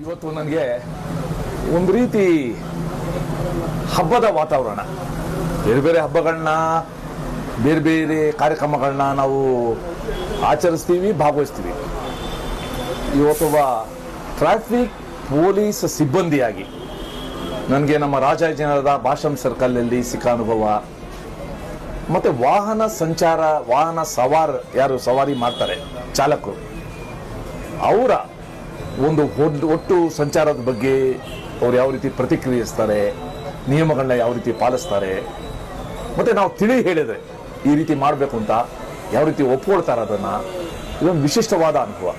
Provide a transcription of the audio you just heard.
ಇವತ್ತು ನನಗೆ ಒಂದು ರೀತಿ ಹಬ್ಬದ ವಾತಾವರಣ. ಬೇರೆ ಬೇರೆ ಹಬ್ಬಗಳನ್ನ, ಬೇರೆ ಬೇರೆ ಕಾರ್ಯಕ್ರಮಗಳನ್ನ ನಾವು ಆಚರಿಸ್ತೀವಿ, ಭಾಗವಹಿಸ್ತೀವಿ. ಇವತ್ತೊಬ್ಬ ಟ್ರಾಫಿಕ್ ಪೊಲೀಸ್ ಸಿಬ್ಬಂದಿಯಾಗಿ ನನಗೆ ನಮ್ಮ ರಾಜಾಜಿನಗರದ ಭಾಷಂ ಸರ್ಕಲ್ನಲ್ಲಿ ಸಿಕ್ಕ ಅನುಭವ. ಮತ್ತು ವಾಹನ ಸಂಚಾರ, ವಾಹನ ಸವಾರ್ ಯಾರು ಸವಾರಿ ಮಾಡ್ತಾರೆ, ಚಾಲಕರು. ಅವರ ಒಂದು ಒಟ್ಟು ಸಂಚಾರದ ಬಗ್ಗೆ ಅವ್ರು ಯಾವ ರೀತಿ ಪ್ರತಿಕ್ರಿಯಿಸ್ತಾರೆ, ನಿಯಮಗಳನ್ನ ಯಾವ ರೀತಿ ಪಾಲಿಸ್ತಾರೆ, ಮತ್ತು ನಾವು ತಿಳಿ ಹೇಳಿದರೆ ಈ ರೀತಿ ಮಾಡಬೇಕು ಅಂತ ಯಾವ ರೀತಿ ಒಪ್ಕೊಳ್ತಾರೆ ಅದನ್ನು, ಇದೊಂದು ವಿಶಿಷ್ಟವಾದ ಅನುಭವ.